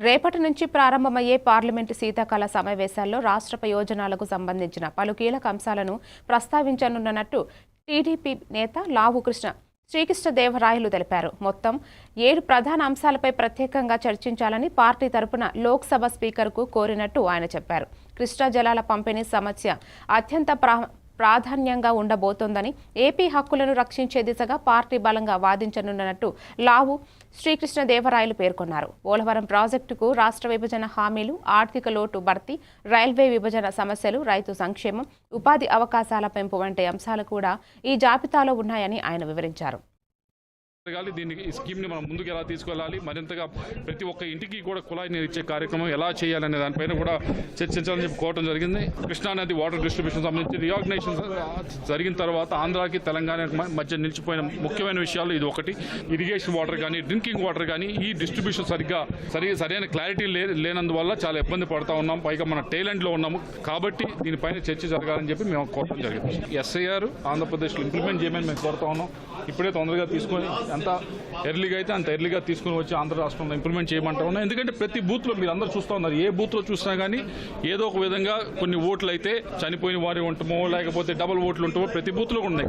రేపటి నుంచి ప్రారంభమయ్యే పార్లమెంటు శీతాకాల సమావేశాల్లో రాష్ట్ర ప్రయోజనాలకు సంబంధించిన పలు కీలక అంశాలను ప్రస్తావించనున్నట్టు టీడీపీ నేత లావు కృష్ణ శ్రీకృష్ణదేవరాయలు తెలిపారు. మొత్తం ఏడు ప్రధాన అంశాలపై ప్రత్యేకంగా చర్చించాలని పార్టీ తరపున లోక్సభ స్పీకర్కు కోరినట్టు ఆయన చెప్పారు. కృష్ణా జలాల పంపిణీ సమస్య అత్యంత ప్రా ప్రాధాన్యంగా ఉండబోతోందని ఏపీ హక్కులను రక్షించే దిశగా పార్టీ బలంగా వాదించనున్నట్టు లావు శ్రీకృష్ణదేవరాయలు పేర్కొన్నారు. పోలవరం ప్రాజెక్టుకు రాష్ట్ర విభజన హామీలు ఆర్థిక లోటు భర్తీ రైల్వే విభజన సమస్యలు రైతు సంక్షేమం ఉపాధి అవకాశాల పెంపు వంటి అంశాలు కూడా ఈ జాబితాలో ఉన్నాయని ఆయన వివరించారు. జరగాలి దీన్ని ఈ స్కీమ్ని మనం ముందుకు ఎలా తీసుకెళ్ళాలి? మరింతగా ప్రతి ఒక్క ఇంటికి కూడా కుళాయి నీరు ఇచ్చే కార్యక్రమం ఎలా చేయాలనే దానిపైన కూడా చర్చించాలని చెప్పి కోవటం జరిగింది. కృష్ణా నది వాటర్ డిస్ట్రిబ్యూషన్ సంబంధించి రియాగ్నేషన్ జరిగిన తర్వాత ఆంధ్రాకి తెలంగాణ మధ్య నిలిచిపోయిన ముఖ్యమైన విషయాలు ఇది ఒకటి. ఇరిగేషన్ వాటర్ కానీ డ్రింకింగ్ వాటర్ కానీ ఈ డిస్ట్రిబ్యూషన్ సరిగ్గా సరి సరైన క్లారిటీ లే లేనందువల్ల చాలా ఇబ్బంది పడతా ఉన్నాం. పైగా మన టైలెండ్లో ఉన్నాము. కాబట్టి దీనిపైన చర్చ జరగాలని చెప్పి మేము కోరడం జరిగింది. ఎస్ఐఆర్ ఆంధ్రప్రదేశ్లో ఇంప్లిమెంట్ చేయమని మేము కోరుతా ఉన్నాం. ఇప్పుడే తొందరగా తీసుకొని ఎంత ఎర్లీగా అయితే అంత ఎర్లీగా తీసుకుని వచ్చి ఆంధ్ర రాష్ట్రంలో ఇంప్లిమెంట్ చేయమంటా ఉన్నాం. ఎందుకంటే ప్రతి బూత్లో మీరు అందరూ చూస్తూ ఉన్నారు. ఏ బూత్లో చూసినా కానీ ఏదో ఒక విధంగా కొన్ని ఓట్లు అయితే చనిపోయిన వారి ఉంటామో లేకపోతే డబుల్ ఓట్లు ఉంటామో ప్రతి బూత్లో ఉన్నాయి.